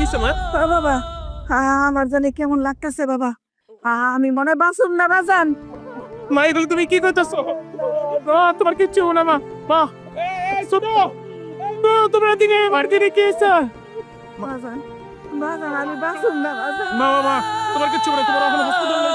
বাবা আমার জানি কেমন লাগতেছে বাবা। আমি মনে বাসুন না বাজান। মা এগুলো তুমি কি করতেছো? মা তোমার কিচ্ছু না মা। মা শোনো। তোমরা দিকে বাড়িতে রেখে এসো বাজান বাজান আমি বাঁচুম না বাজান। মা মা, তোমার কিচ্ছু না তোমার এখন হসপিটালে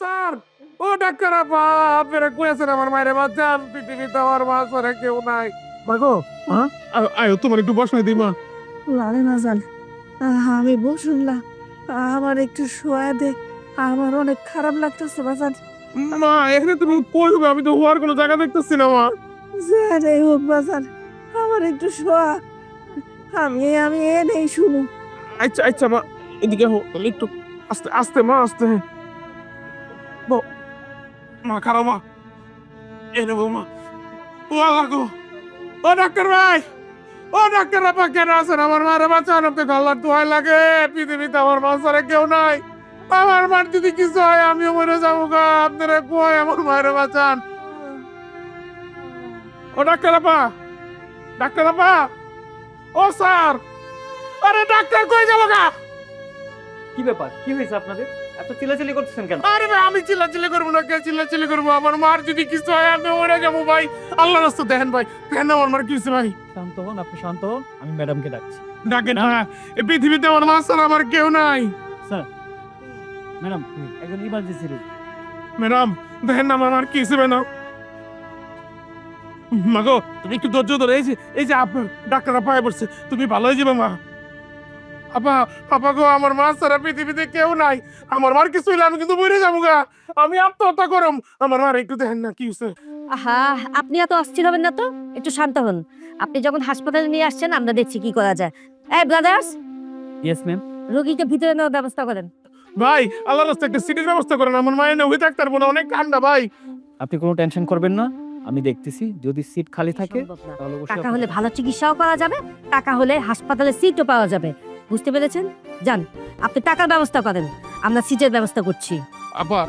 স্যার। ও ডাক্তার আপা আপনারা কই আমার মায়ের বাচ্চান পৃথিবীতে আমার মা ছাড়া কেউ নাই। মাগো হ্যাঁ আয়ো তোমার একটু বসাই দিই মা। লারে বাজান আমি বসুন না। আমার একটু শোয়া দে আমার অনেক খারাপ লাগতেছে বাজান মা এখানে তুমি কই হবে? আমি তো হওয়ার কোনো জায়গা দেখতেছি না মা। যারে হোক বাজান আমার একটু শোয়া। আমি আমি এ নেই শুনু। আচ্ছা আচ্ছা মা এদিকে হো একটু আস্তে আস্তে মা আস্তে। বো মা খারাপ মা। এ নেব মা। ও ও ডাক্তার ভাই। ও ডাক্তার কেন আছেন? আমার মারে বাঁচান আপনি গল্লার দোয়াই লাগে। পৃথিবীতে আমার মা ছাড়া কেউ নাই। আমার মার যদি কিছু হয়, আমিও মরে যাব গা। আপনারা কই আমার মায়ের বাঁচান ও ডাক্তার ও আরে, ডাক্তার গা? কি ব্যাপার? কি হয়েছে আপনাদের? এত চিল্লাচিল্লি করতেছেন কেন? আরে ভাই আমি চিল্লাচিল্লি করব না কে চিল্লাচিল্লি করব? আমার মার যদি কিছু হয় আমি মরে যাব ভাই। আল্লাহ রাস্তা দেখেন ভাই দেখেন আমার মার কিছু ভাই। শান্ত হন আপনি শান্ত হন আমি ম্যাডামকে ডাকছি। ডাকেন হ্যাঁ এই পৃথিবীতে আমার মা ছাড়া আমার কেউ নাই। স্যার ম্যাডাম একজন ইমার্জেন্সি রুম ম্যাডাম দেখেন না আমার মার কিছু না মাগো তুমি একটু ধৈর্য ধরে এই যে এই যে আপনার ডাক্তার পায়ে পড়ছে তুমি ভালো হয়ে যাবে মা। আপা আপা গো আমার মা ছাড়া পৃথিবীতে কেউ নাই। আমার মার কিছু হইলে আমি কিন্তু মরে যাব গা। আমি আত্মহত্যা করম। আমার মার একটু দেখেন না কি হচ্ছে আহা আপনি এত অস্থির হবেন না তো? একটু শান্ত হন। আপনি যখন হাসপাতালে নিয়ে আসছেন আমরা দেখছি কি করা যায়। এই ব্রাদার্স ইয়েস ম্যাম রোগীকে ভিতরে নেওয়ার ব্যবস্থা করেন। ভাই আল্লাহ রাস্তা একটা সিটির ব্যবস্থা করেন। আমার মায়ের না হয়ে থাকতে পারব না অনেক ঠান্ডা ভাই। আপনি কোনো টেনশন করবেন না। আমি দেখতেছি যদি সিট খালি থাকে টাকা হলে ভালো চিকিৎসাও করা যাবে টাকা হলে হাসপাতালে সিটও পাওয়া যাবে। বুঝতে পেরেছেন? যান আপনি টাকার ব্যবস্থা করেন। আমরা সিটের ব্যবস্থা করছি। আপা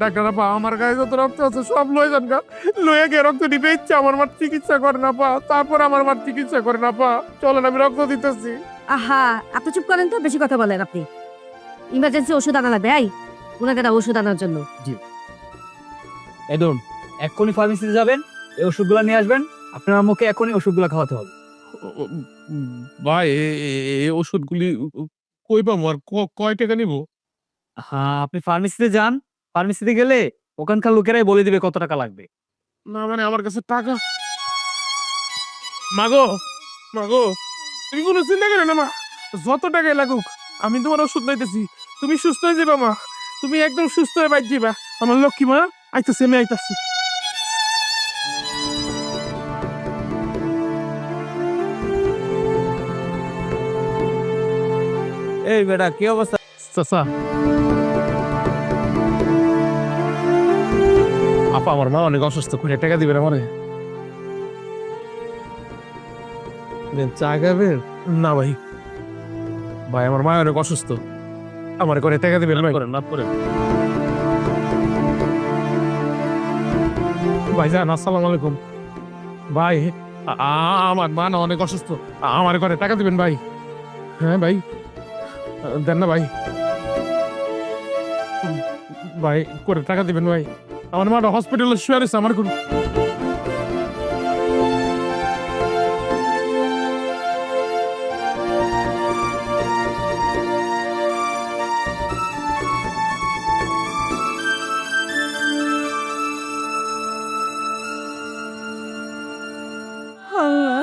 ডাক্তার আপা আমার গায়ে যত রক্ত আছে সব লয়ে যান গা। লয়ে গিয়ে রক্ত দিবে ইচ্ছা আমার মার চিকিৎসা করেন আপা। তারপর আমার মার চিকিৎসা করেন আপা। চলেন আমি রক্ত দিতেছি। আহা আপনি চুপ করেন তো বেশি কথা বলেন আপনি। ইমার্জেন্সি ওষুধ আনা লাগবে এই ওনাকে দাও ওষুধ আনার জন্য। এই ধরুন এক্ষুনি ফার্মেসিতে যাবেন এই ওষুধগুলো নিয়ে আসবেন আপনার আম্মুকে এখনই ওষুধগুলো খাওয়াতে হবে। ভাই এই ওষুধগুলি কই পাবো আর কয় টাকা নিব? হ্যাঁ আপনি ফার্মেসিতে যান ফার্মেসিতে গেলে ওখানকার লোকেরাই বলে দিবে কত টাকা লাগবে। না মানে আমার কাছে টাকা। মাগো মাগো তুমি কোনো চিন্তা করো না মা। যত টাকাই লাগুক আমি তোমার ওষুধ লইতেছি। তুমি সুস্থ হয়ে যাবে মা। তুমি একদম সুস্থ হয়ে বাইর যাবা আমার লক্ষ্মী মা আইতাছি আমি আইতাছি। এই বেটা কি অবস্থা? চাচা। আপা আমার মা অনেক অসুস্থ করে টাকা দিবেন আমারে? চা খাবেন? না ভাই। ভাই আমার মা অনেক অসুস্থ। আমার করে টাকা দিবেন ভাই? করেন মাফ করেন। ভাই যান আসসালামু আলাইকুম। ভাই আমার মা না অনেক অসুস্থ। আমার করে টাকা দিবেন ভাই? হ্যাঁ ভাই। দেন না ভাই। ভাই, করে টাকা দিবেন ভাই। আমার মা হসপিটালে শুয়ে রয়েছে, আমার কোনো আল্লাহ।